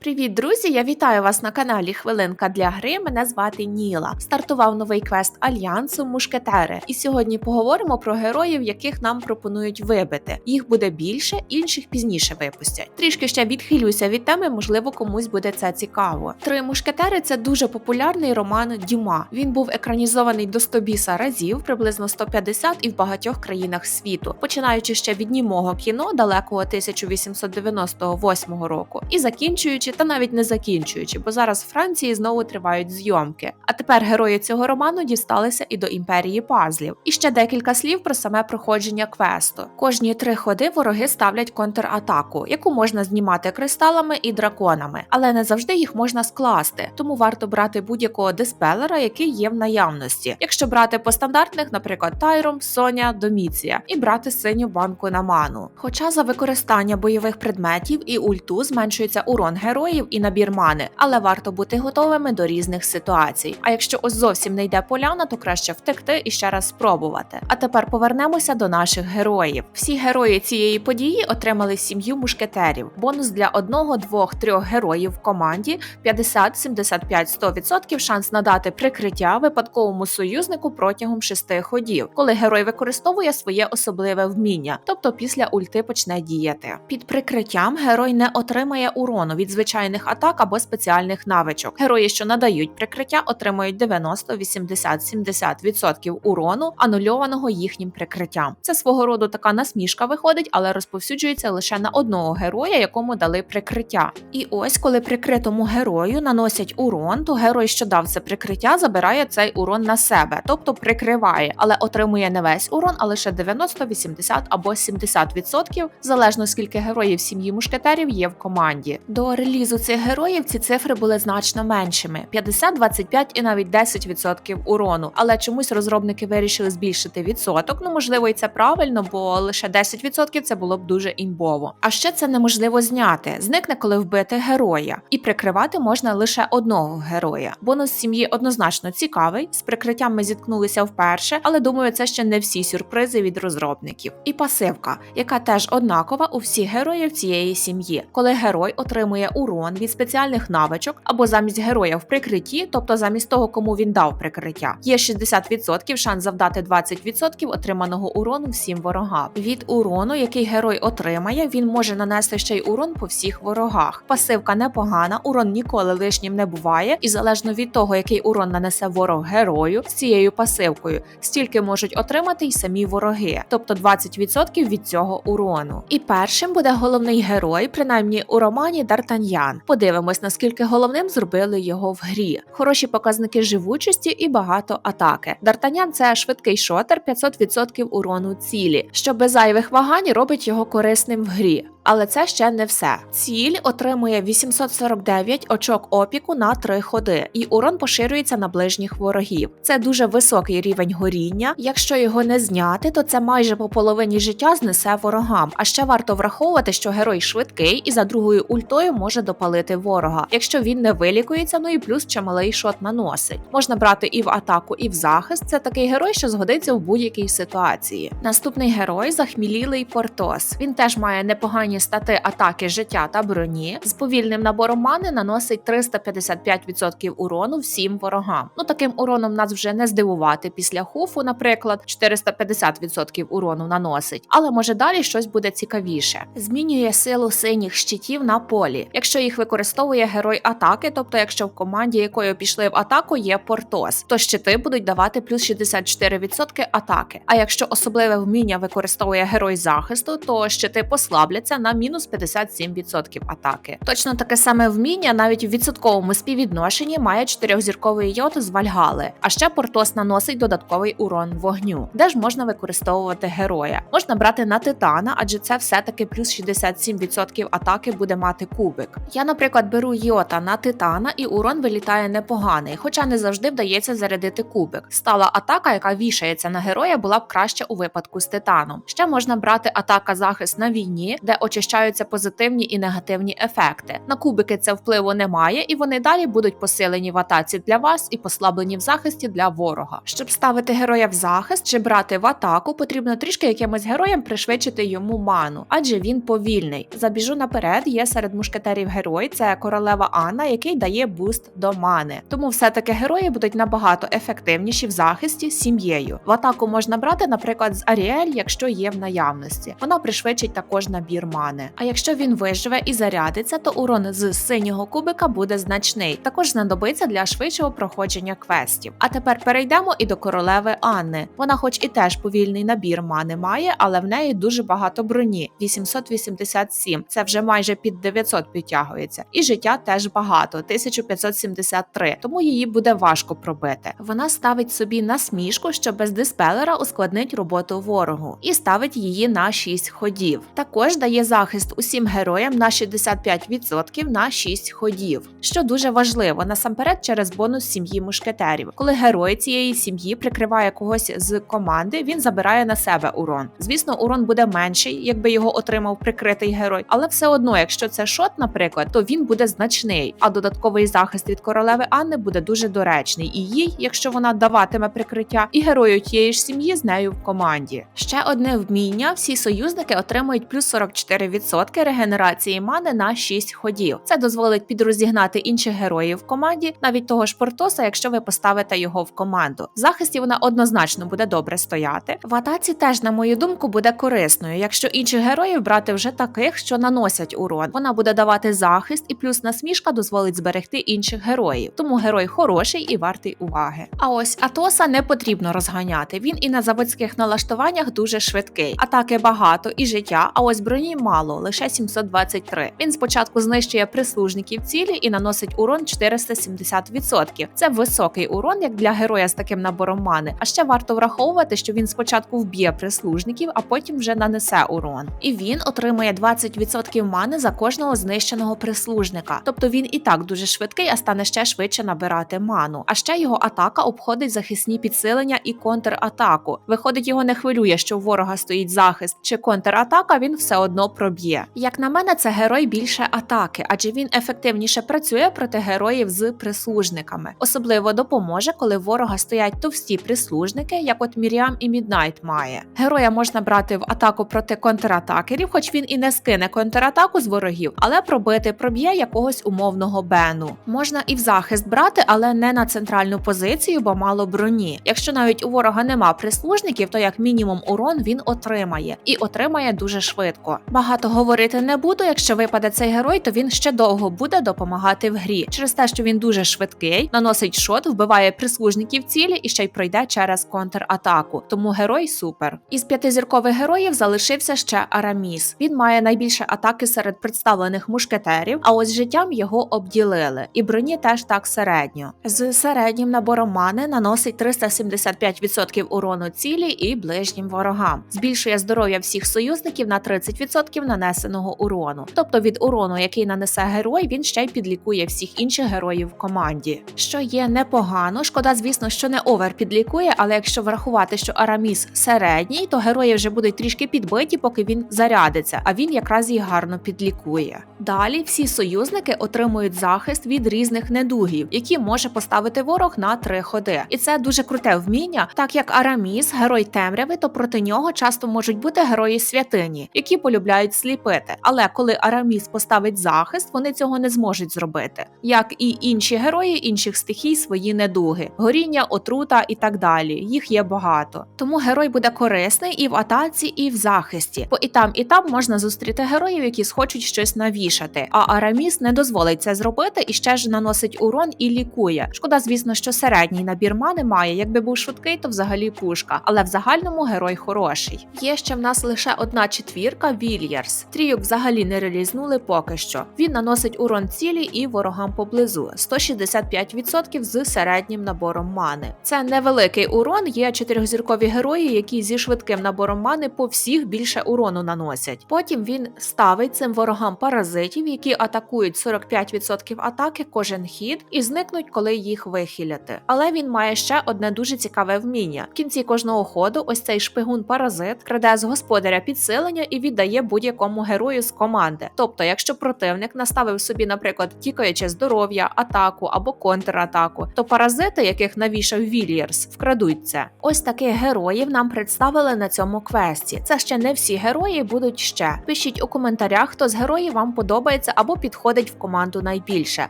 Привіт, друзі! Я вітаю вас на каналі Хвилинка для гри. Мене звати Ніла. Стартував новий квест Альянсу Мушкетери. І сьогодні поговоримо про героїв, яких нам пропонують вибити. Їх буде більше, інших пізніше випустять. Трішки ще відхилюся від теми, можливо, комусь буде це цікаво. Три мушкетери це дуже популярний роман Дюма. Він був екранізований до 100 біса разів, приблизно 150 і в багатьох країнах світу, починаючи ще від німого кіно далекого 1898 року і закінчуючи та навіть не закінчуючи, бо зараз в Франції знову тривають зйомки. А тепер герої цього роману дісталися і до імперії пазлів. І ще декілька слів про саме проходження квесту. Кожні три ходи вороги ставлять контратаку, яку можна знімати кристалами і драконами, але не завжди їх можна скласти, тому варто брати будь-якого диспелера, який є в наявності. Якщо брати по стандартних, наприклад, Тайром, Соня, Доміція, і брати синю банку на ману. Хоча за використання бойових предметів і ульту зменшується урон героїв і набір мани, але варто бути готовими до різних ситуацій. А якщо ось зовсім не йде поляна, то краще втекти і ще раз спробувати. А тепер повернемося до наших героїв. Всі герої цієї події отримали сім'ю мушкетерів. Бонус для одного, двох, трьох героїв в команді 50, 75, 100% шанс надати прикриття випадковому союзнику протягом шести ходів, коли герой використовує своє особливе вміння, тобто після ульти почне діяти. Під прикриттям герой не отримає урону від звичайних атак або спеціальних навичок. Герої, що надають прикриття, отримують 90, 80, 70% урону, анульованого їхнім прикриттям. Це свого роду така насмішка виходить, але розповсюджується лише на одного героя, якому дали прикриття. І ось, коли прикритому герою наносять урон, то герой, що дав це прикриття, забирає цей урон на себе, тобто прикриває, але отримує не весь урон, а лише 90, 80 або 70%, залежно скільки героїв сім'ї мушкетерів є в команді. До релізу цих героїв ці цифри були значно меншими: 50, 25 і навіть 10% урону. Але чомусь розробники вирішили збільшити відсоток. Ну можливо, і це правильно, бо лише 10% це було б дуже імбово. А ще це неможливо зняти. Зникне, коли вбити героя, і прикривати можна лише одного героя. Бонус сім'ї однозначно цікавий. З прикриттям ми зіткнулися вперше, але думаю, це ще не всі сюрпризи від розробників. І пасивка, яка теж однакова у всіх героїв цієї сім'ї, коли герой отримує урон від спеціальних навичок або замість героя в прикритті, тобто замість того, кому він дав прикриття, є 60% шанс завдати 20% отриманого урону всім ворогам. Від урону, який герой отримає, він може нанести ще й урон по всіх ворогах. Пасивка непогана, урон ніколи лишнім не буває, і залежно від того, який урон нанесе ворог герою з цією пасивкою, стільки можуть отримати й самі вороги, тобто 20% від цього урону. І першим буде головний герой, принаймні у романі Д'Артаньян. Подивимось, наскільки головним зробили його в грі. Хороші показники живучості і багато атаки. Д'Артаньян – це швидкий шотер, 500% урону цілі, що без зайвих вагань робить його корисним в грі. Але це ще не все. Ціль отримує 849 очок опіку на 3 ходи, і урон поширюється на ближніх ворогів. Це дуже високий рівень горіння. Якщо його не зняти, то це майже по половині життя знесе ворогам. А ще варто враховувати, що герой швидкий і за другою ультою може допалити ворога, якщо він не вилікується, ну і плюс чималий шот наносить. Можна брати і в атаку, і в захист. Це такий герой, що згодиться в будь-якій ситуації. Наступний герой захмілілий Портос. Він теж має непогані стати атаки життя та броні. З повільним набором мани наносить 355% урону всім ворогам. Ну таким уроном нас вже не здивувати після хуфу, наприклад, 450% урону наносить, але може далі щось буде цікавіше. Змінює силу синіх щитів на полі, якщо їх використовує герой атаки, тобто якщо в команді, якою пішли в атаку, є Портос, то щити будуть давати плюс 64% атаки. А якщо особливе вміння використовує герой захисту, то щити послабляться на мінус 57% атаки. Точно таке саме вміння навіть у відсотковому співвідношенні має чотирьохзірковий йод з Вальгали. А ще Портос наносить додатковий урон вогню, де ж можна використовувати героя. Можна брати на титана, адже це все-таки плюс 67% атаки буде мати кубик. Я, наприклад, беру йота на титана, і урон вилітає непоганий, хоча не завжди вдається зарядити кубик. Стала атака, яка вішається на героя, була б краще у випадку з титаном. Ще можна брати атака захист на війні, де очищаються позитивні і негативні ефекти. На кубики це впливу немає, і вони далі будуть посилені в атаці для вас і послаблені в захисті для ворога. Щоб ставити героя в захист чи брати в атаку, потрібно трішки якимось героям пришвидшити йому ману, адже він повільний. Забіжу наперед, є серед мушкетерів герой це королева Анна, який дає буст до мани. Тому все-таки герої будуть набагато ефективніші в захисті з сім'єю. В атаку можна брати, наприклад, з Аріель, якщо є в наявності. Вона пришвидшить також набір мани. А якщо він виживе і зарядиться, то урон з синього кубика буде значний. Також знадобиться для швидшого проходження квестів. А тепер перейдемо і до королеви Анни. Вона, хоч і теж повільний набір мани має, але в неї дуже багато броні 887. Це вже майже під 900 підтягується. І життя теж багато 1573, тому її буде важко пробити. Вона ставить собі насмішку, що без диспелера ускладнить роботу ворогу, і ставить її на 6 ходів. Також дає захист усім героям на 65% на 6 ходів, що дуже важливо насамперед через бонус сім'ї мушкетерів. Коли герой цієї сім'ї прикриває когось з команди, він забирає на себе урон. Звісно, урон буде менший, якби його отримав прикритий герой, але все одно, якщо це шот, наприклад, то він буде значний. А додатковий захист від королеви Анни буде дуже доречний. І їй, якщо вона даватиме прикриття, і герою тієї ж сім'ї з нею в команді. Ще одне вміння: всі союзники отримують плюс 44% регенерації мани на 6 ходів. Це дозволить підрозігнати інших героїв в команді, навіть того ж Портоса, якщо ви поставите його в команду. В захисті вона однозначно буде добре стояти. В атаці теж, на мою думку, буде корисною, якщо інших героїв брати вже таких, що наносять урон. Вона буде давати захист, і плюс насмішка дозволить зберегти інших героїв. Тому герой хороший і вартий уваги. А ось Атоса не потрібно розганяти. Він і на заводських налаштуваннях дуже швидкий. Атаки багато і життя, а ось броні мало, лише 723. Він спочатку знищує прислужників цілі і наносить урон 470%. Це високий урон, як для героя з таким набором мани. А ще варто враховувати, що він спочатку вб'є прислужників, а потім вже нанесе урон. І він отримує 20% мани за кожного знищеного прислужника. Тобто він і так дуже швидкий, а стане ще швидше набирати ману. А ще його атака обходить захисні підсилення і контратаку. Виходить, його не хвилює, що у ворога стоїть захист чи контратака, він все одно проб'є. Як на мене, це герой більше атаки, адже він ефективніше працює проти героїв з прислужниками. Особливо допоможе, коли в ворога стоять товсті прислужники, як от Міріам і Міднайт має. Героя можна брати в атаку проти контратакерів, хоч він і не скине контратаку з ворогів, але пробити проб'є якогось умовного бену. Можна і в захист брати, але не на центральну позицію, бо мало броні. Якщо навіть у ворога нема прислужників, то як мінімум урон він отримає і отримає дуже швидко. Багато говорити не буду. Якщо випаде цей герой, то він ще довго буде допомагати в грі. Через те, що він дуже швидкий, наносить шот, вбиває прислужників цілі і ще й пройде через контратаку. Тому герой супер. Із п'ятизіркових героїв залишився ще Араміс. Він має найбільше атаки серед представлених мушкетерів, а ось життям його обділили. І броні теж так середньо. З середнім набором мани наносить 375% урону цілі і ближнім ворогам. Збільшує здоров'я всіх союзників на 30% нанесеного урону. Тобто від урону, який нанесе герой, він ще й підлікує всіх інших героїв в команді. Що є непогано, шкода, звісно, що не овер підлікує, але якщо врахувати, що Араміс середній, то герої вже будуть трішки підбиті, поки він зарядиться, а він якраз їх гарно підлікує. Далі всі союзники отримують захист від різних недугів, які може поставити ворог на три ходи. І це дуже круте вміння, так як Араміс, герой темряви, то проти нього часто можуть бути герої святині, які полюбляють сліпити. Але коли Араміс поставить захист, вони цього не зможуть зробити, як і інші герої інших стихій свої недуги, горіння, отрута і так далі. Їх є багато. Тому герой буде корисний і в атаці, і в захисті. Бо і там, і там можна зустріти героїв, які схочуть щось навішати. А Араміс не дозволить це зробити і ще ж наносить урон і лікує. Шкода, звісно, що середній набір мани має. Якби був швидкий, то взагалі пушка. Але в загальному герой хороший. Є ще в нас лише одна четвірка Вільярс. Трійок взагалі не релізнули поки що. Він наносить урон цілі і ворогам поблизу 165% з середнім набором мани. Це невеликий урон. Є чотирьохзіркові герої, які зі швидким набором мани по всіх більше урону наносять. Потім він ставить цим ворогам паразитів, які атакують 45% атаки кожен хід і зникнуть, коли їх вихиляти. Але він має ще одне дуже цікаве вміння. В кінці кожного ходу ось цей шпигун-паразит краде з господаря підсилення і віддає будь-якому герою з команди. Тобто, якщо противник наставив собі, наприклад, тікаюче здоров'я, атаку або контратаку, то паразити, яких навішав Вільярс, вкрадуть це. Ось таких героїв нам представили на цьому квесті. Це ще не всі герої будуть ще. Пишіть у коментарях, хто з героїв вам подобається подобається або підходить в команду найбільше.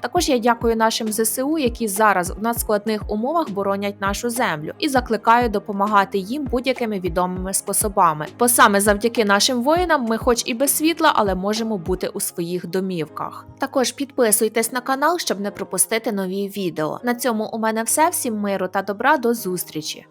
Також я дякую нашим ЗСУ, які зараз в надскладних умовах боронять нашу землю, і закликаю допомагати їм будь-якими відомими способами. Бо саме завдяки нашим воїнам ми, хоч і без світла, але можемо бути у своїх домівках. Також підписуйтесь на канал, щоб не пропустити нові відео. На цьому у мене все. Всім миру та добра до зустрічі!